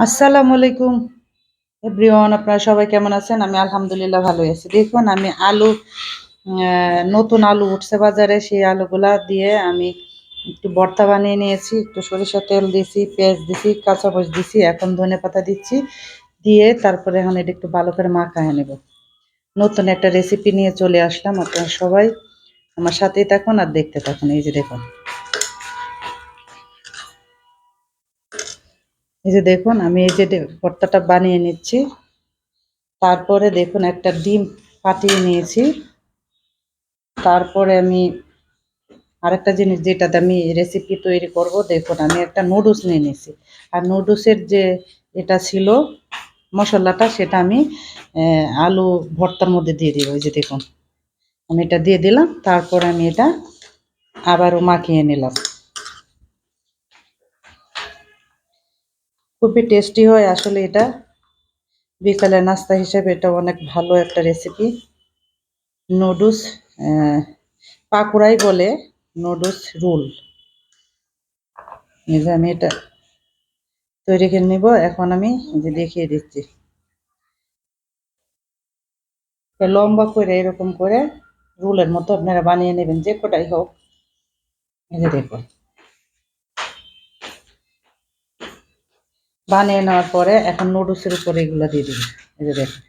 আসসালামু আলাইকুম। এভরিওয়ান, আপনারা সবাই কেমন আছেন? আমি আলহামদুলিল্লাহ ভালো আছি। দেখুন, আমি আলু নতুন আলু উঠছে বাজারে। সেই আলুগুলা দিয়ে আমি একটু ভর্তা বানিয়ে নিয়েছি, একটু সরিষার তেল দিছি, পেঁয়াজ দিছি, কাঁচামরিচ দিছি, এখন ধনে পাতা দিচ্ছি। দিয়ে তারপরে এখন এটা একটু ভালো করে মাখায় নেব। নতুন একটা রেসিপি নিয়ে চলে আসলাম, আপনারা সবাই আমার সাথেই থাকুন আর দেখতে থাকুন। এই যে দেখুন। এই যে দেখুন, আমি এই যে ভর্তাটা বানিয়ে নিচ্ছি। তারপরে দেখুন, একটা ডিম ফাটিয়ে নিয়েছি। তারপরে আমি আরেকটা জিনিস, যেটাতে আমি রেসিপি তৈরি করব, দেখুন, আমি একটা নুডলস নিয়ে নিয়েছি। আর নুডলসের যে এটা ছিল, মশলাটা, সেটা আমি আলু ভর্তার মধ্যে দিয়ে দিব। এই যে দেখুন, আমি এটা দিয়ে দিলাম। তারপর আমি এটা আবারও মাখিয়ে নিলাম। খুবই টেস্টি হয়। আসলে এটা বিকালের নাস্তা হিসেবে এটা অনেক ভালো একটা রেসিপি নুডলস পাকুড়াই বলে নুডলস রোল এই যে আমি এটা তৈরি করে নিব। এখন আমি যে দেখিয়ে দিচ্ছি। লম্বা করে এরকম করে রোলের মতো আপনারা বানিয়ে নেবেন, যে কটাই হোক। এই যে দেখুন। বানিয়ে নেওয়ার পরে এখন নুডলসের উপরে এগুলো দিয়ে দিবেন এই যে দেখুন।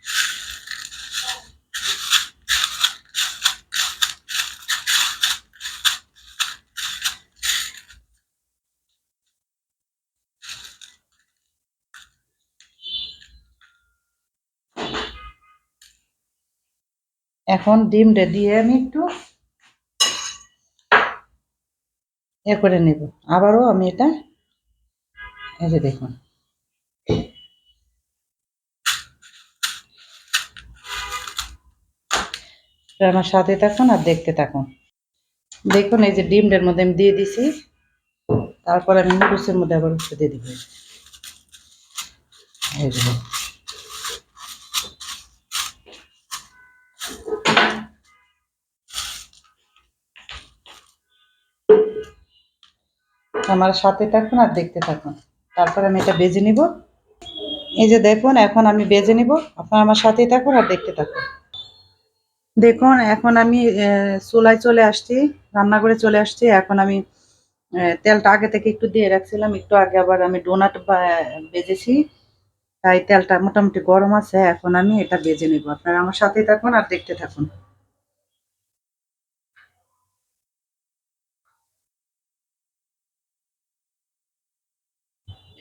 এখন ডিমটা দিয়ে আমি একটু এ করে নেব। আবারও আমি এটা, এই যে দেখুন এটা আমার সাথে থাকুন আর দেখতে থাকুন। দেখুন, এই যে ডিমটার মধ্যে আমি দিয়ে দিছি। তারপর আমি নুডলসের মধ্যে আবার একটু দিয়ে দিব। আমার সাথে থাকুন আর দেখতে থাকুন। তারপর আমি এটা বেজে নিব। এই যে দেখুন, এখন আমি বেজে নিব। আপনারা আমার সাথেই থাকুন আর দেখতে থাকুন। দেখুন, এখন আমি চুলায় চলে আসছি রান্না করে চলে আসছি। এখন আমি তেলটা আগে থেকে একটু দিয়ে রাখছিলাম। একটু আগে আবার আমি ডোনাট বেজেছি। তাই তেলটা মোটামুটি গরম আছে, এখন আমি এটা বেজে নিব। আপনারা আমার সাথেই থাকুন আর দেখতে থাকুন।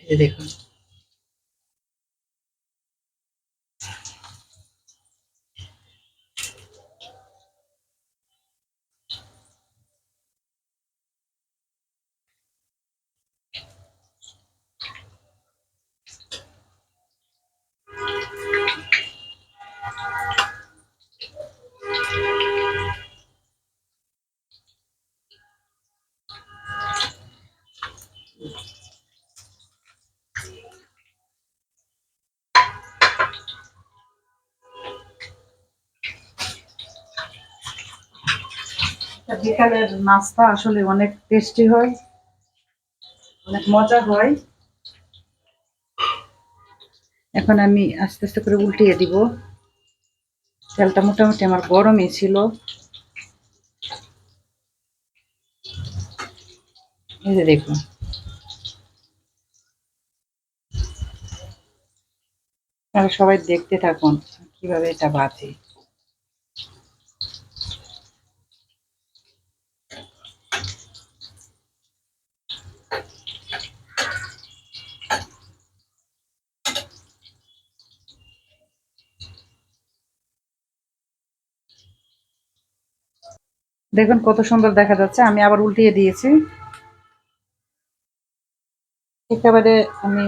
দেখুন। বিকালের নাস্তা আসলে অনেক টেস্টি হয়, অনেক মজা হয়। এখন আমি আস্তে আস্তে করে উল্টিয়ে দিব। তেলটা মোটামুটি আমার গরমই ছিল। এই যে দেখুন। আপনারা সবাই দেখতে থাকুন কীভাবে এটা বাজে দেখুন কত সুন্দর দেখা যাচ্ছে, আমি আবার উল্টিয়ে দিয়েছি। একেবারে আমি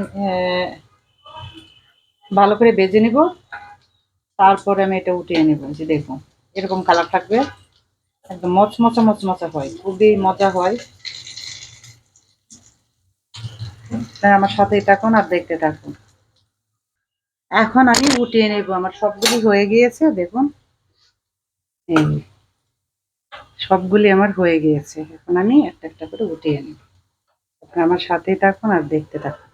ভালো করে বেজে নিব। তারপরে আমি এটা উঠিয়ে নেব যে দেখুন, এরকম কালার থাকবে। একদম মচমচা মচমচা হয়, খুবই মজা হয়। আমার সাথেই থাকুন আর দেখতে থাকুন। এখন আমি উঠিয়ে নেব, আমার সবগুলি হয়ে গিয়েছে, দেখুন। এই সবগুলি আমার হয়ে গিয়েছে, এখন আমি একটা একটা করে উঠিয়ে নেব। আমার সাথেই থাকুন আর দেখতে থাকুন।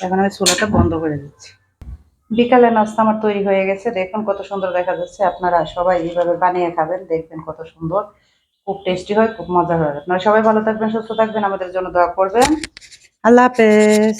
এখন আমি চুলাটা বন্ধ করে দিচ্ছি। বিকালে নাস্তা আমার তৈরি হয়ে গেছে। দেখুন কত সুন্দর দেখা যাচ্ছে। আপনারা সবাই এইভাবে বানিয়ে খাবেন, দেখবেন কত সুন্দর। খুব টেস্টি হয়, খুব মজা হয়। আপনারা সবাই ভালো থাকবেন, সুস্থ থাকবেন। আমাদের জন্য দোয়া করবেন। আল্লাহ হাফেজ।